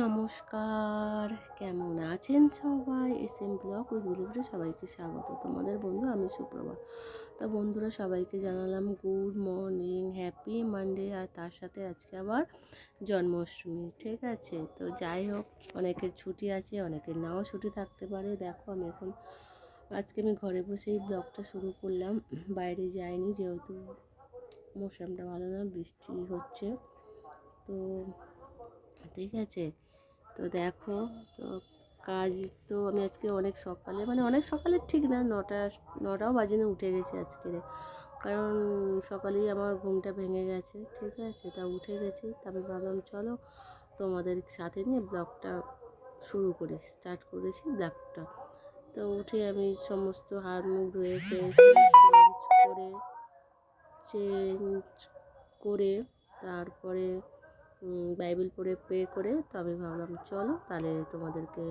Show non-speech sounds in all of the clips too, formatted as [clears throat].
নমস্কার, কেমন আছেন সবাই? এস এম ব্লগ উইথ বিলিভরে সবাইকে স্বাগত। তোমাদের বন্ধু আমি সুপ্রভা। তো বন্ধুরা, সবাইকে জানালাম গুড মর্নিং, হ্যাপি মানডে, আর তার সাথে আজকে আবার জন্মাষ্টমী, ঠিক আছে? তো যাই হোক, অনেকের ছুটি আছে, অনেকের নাও ছুটি থাকতে পারে। দেখো, আমি এখন, আজকে আমি ঘরে বসেই ব্লগটা শুরু করলাম। বাইরে যাইনি, যেহেতু মৌসামটা ভালো না, বৃষ্টি হচ্ছে। তো ঠিক আছে? তো দেখো, তো কাজ তো আমি আজকে অনেক সকালে মানে অনেক সকালে ঠিক না, নটা, নটাও বাজে উঠে গেছি আজকে। কারণ সকালেই আমার ঘুমটা ভেঙে গেছে, ঠিক আছে? তা উঠে গেছি, তারপরে ভাবলাম চলো তোমাদের সাথে নিয়ে ব্লগটা শুরু করি, স্টার্ট করেছি ব্লগটা। তো উঠে আমি সমস্ত হাত মুখ ধুয়ে ফ্রেশ চেঞ্জ করে চেঞ্জ করে তারপরে বাইবেল পড়ে প্রে করে, তো আমি ভাবলাম, চলো, তাহলে তোমাদেরকে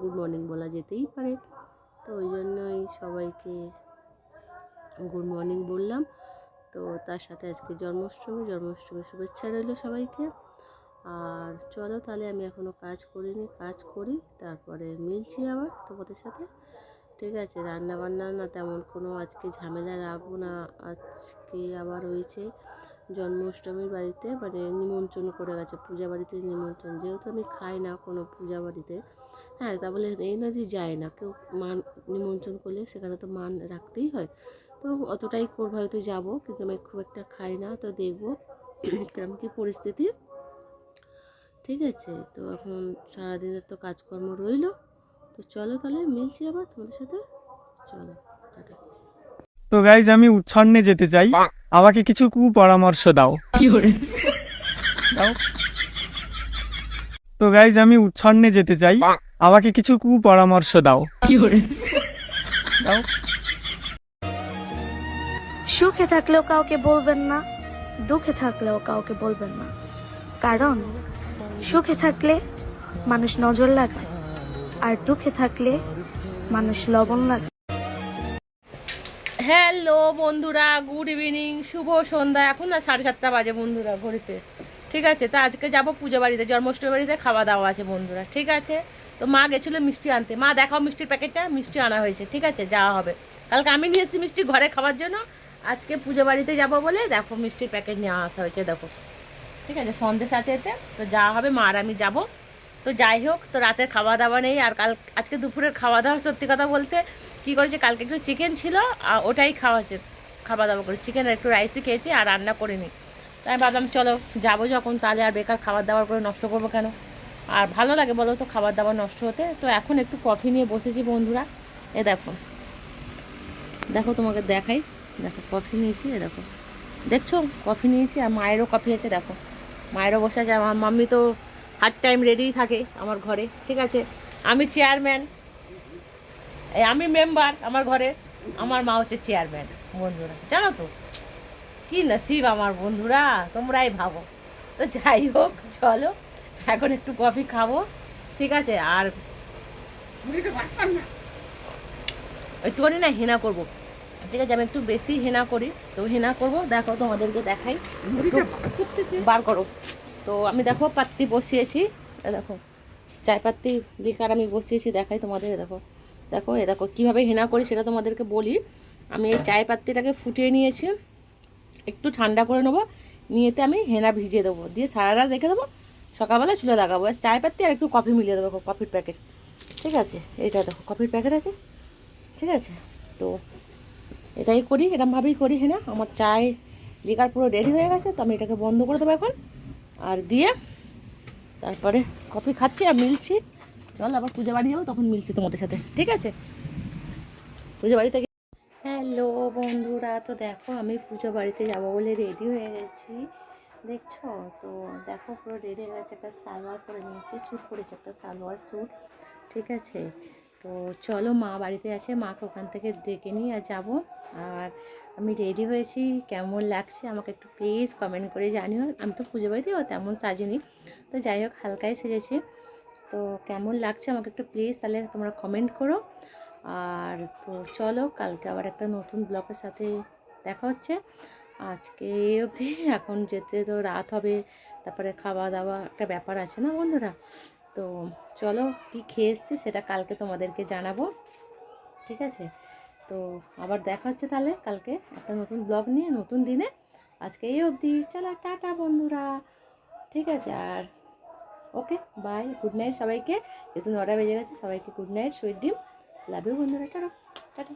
গুড মর্নিং বলা যেতেই পারে। তো ওই জন্যই সবাইকে গুড মর্নিং বললাম। তো তার সাথে আজকে জন্মাষ্টমী, জন্মাষ্টমীর শুভেচ্ছা রইল সবাইকে। আর চলো, তাহলে আমি এখনও কাজ করিনি, কাজ করি, তারপরে মিলছি আবার তোমাদের সাথে। ঠিক আছে রান্না বান্না না তেমন কোনো আজকে ঝামেলা রাখব না, আজকে আবার হয়েছে জন্মাষ্টমীর বাড়িতে মানে নিমন্ত্রণ করে গেছে পূজা বাড়িতে নিমন্ত্রণ। যেহেতু আমি খাই না কোনো পূজা বাড়িতে হ্যাঁ তা বলে এই না যে যায় না কেউ মান নিমন্ত্রণ করলে সেখানে তো মান রাখতেই হয়। তো অতটাই করব হয়তো যাব কিন্তু আমি খুব একটা খাই না তো দেখব [clears throat] কেমন কী পরিস্থিতি। ঠিক আছে তো এখন সারাদিনের তো কাজকর্ম রইল। তো চলো তাহলে মিলছি আবার তোমাদের সাথে। চলো টাটা। তো গাইজ আমি উচ্ছন্নে যেতে চাই। আমাকে কিছু কুপরামর্শ দাও। দাও। তো গাইজ আমি উচ্ছন্নে যেতে চাই। আমাকে কিছু কুপরামর্শ দাও। দাও। সুখে থাকলেও কাউকে বলবেন না দুঃখে থাকলেও কাউকে বলবেন না। কারণ সুখে থাকলে মানুষ নজর লাগায় আর দুঃখে থাকলে মানুষ লবণ লাগায়। হ্যালো বন্ধুরা গুড ইভিনিং শুভ সন্ধ্যা। এখন না সাড়ে সাতটা বাজে বন্ধুরা ঘড়িতে। ঠিক আছে? তা আজকে যাব পুজো বাড়িতে, জন্মাষ্টমী বাড়িতে খাওয়া দাওয়া আছে বন্ধুরা। ঠিক আছে? তো মা গেছিল মিষ্টি আনতে। মা, দেখাও মিষ্টির প্যাকেটটা, মিষ্টি আনা হয়েছে। ঠিক আছে? যাওয়া হবে। কালকে আমি নিয়ে এসেছি মিষ্টি ঘরে খাওয়ার জন্য। আজকে পুজো বাড়িতে যাব বলে দেখো মিষ্টির প্যাকেট নিয়ে আসা হয়েছে, দেখো। ঠিক আছে? সন্দেশ আছে এতে। তো যাওয়া হবে, মা আর আমি যাব। তো যাই হোক, তো রাতের খাওয়া দাওয়া নেই আর কাল, আজকে দুপুরের খাওয়া দাওয়া সত্যি কথা বলতে কি করেছে, কালকে একটু চিকেন ছিল, আর ওটাই খাওয়া হচ্ছে খাওয়া দাওয়া করে চিকেন একটু রাইসই খেয়েছি আর রান্না করিনি। তাই ভাবলাম, চলো যাব যখন, তাহলে আর বেকার খাবার দাবার করে নষ্ট করব কেন? আর ভালো লাগে বলো তো খাবার দাবার নষ্ট হতে। তো এখন একটু কফি নিয়ে বসেছি বন্ধুরা। এ দেখো দেখো তোমাকে দেখাই। দেখো কফি নিয়েছি, এ দেখো। দেখছ কফি নিয়েছি আর মায়েরও কফি আছে, দেখো। মায়েরও বসে আছে আমার মাম্মি তো হার টাইম রেডিই থাকে আমার ঘরে ঠিক আছে? আমি চেয়ারম্যান এই আমি মেম্বার আমার ঘরে আমার মা হচ্ছে চেয়ারম্যান বন্ধুরা। জানো তো? কি নসিব আমার বন্ধুরা তোমরাই ভাবো। তো যাই হোক চলো এখন একটু কফি খাব ঠিক আছে? আর একটুখানি না হেনা করব। ঠিক আছে আমি একটু বেশি হেনা করি তো হেনা করব দেখো তোমাদেরকে দেখাই। বার করো। তো আমি দেখো পাত্তি বসিয়েছি দেখো। চায় পাত্তি লিকার আমি বসিয়েছি, দেখাই তোমাদের দেখো। দেখো, এ দেখো, কীভাবে হেনা করি সেটা তোমাদেরকে বলি। আমি এই চায় পাত্তিটাকে ফুটিয়ে নিয়েছি, একটু ঠান্ডা করে নেব, নিয়েতে আমি হেনা ভিজিয়ে দেবো। দিয়ে সারা রাত রেখে দেবো, সকালবেলা চুলে লাগাবো। চায় পাত্তি আর একটু কফি মিলিয়ে দেবো, কফির প্যাকেট। ঠিক আছে? এইটা দেখো, কফির প্যাকেট আছে? ঠিক আছে? তো এটাই করি এরকমভাবেই করি হেনা আমার চায় লিকার পুরো রেডি হয়ে গেছে, তো আমি এটাকে বন্ধ করে দেবো এখন। আর দিয়ে তারপরে কফি খাচ্ছি আর মিলছি। চল আবার পুজো বাড়ি যাব, তখন মিলছি তোমাদের সাথে, ঠিক আছে? পুজো বাড়ি থেকে হ্যালো বন্ধুরা, তো দেখো আমি পুজো বাড়িতে যাব বলে রেডি হয়ে গেছি। দেখছ? তো দেখো পুরো রেডি হয়ে গেছে, একটা সালোয়ার পরে নিয়েছি স্যুট পরেছি, একটা সালোয়ার স্যুট ঠিক আছে? তো চলো মা বাড়িতে আছে, মাকে ওখান থেকে ডেকে নিয়ে আর যাব। আর আমি রেডি হয়েছি, কেমন লাগছে আমাকে একটু প্লিজ কমেন্ট করে জানিও। আমি তো পুজো বাড়িতেও তেমন সাজিনি। তো যাই হোক, হালকাই সেজেছি। তো কেমন লাগছে আমাকে একটু প্লিজ তাহলে তোমরা কমেন্ট করো। আর তো চলো, কালকে আবার একটা নতুন ব্লগের সাথে দেখা হচ্ছে। আজকে অবধি এখন যেতে তো রাত হবে, তারপরে খাওয়া দাওয়া একটা ব্যাপার আছে না বন্ধুরা? তো চলো, কি খেয়ে সেটা কালকে তোমাদেরকে জানাব। ঠিক আছে? তো আবার দেখা হচ্ছে তাহলে কালকে একটা নতুন ব্লগ নিয়ে, নতুন দিনে। আজকে এই অবধি। চলো, টাটা বন্ধুরা। ঠিক আছে, আর ওকে বাই গুড নাইট সবাইকে। যেহেতু নটা বেজে গেছে, সবাইকে good night sweet dream love you বন্ধুরা, টাটা টাটা।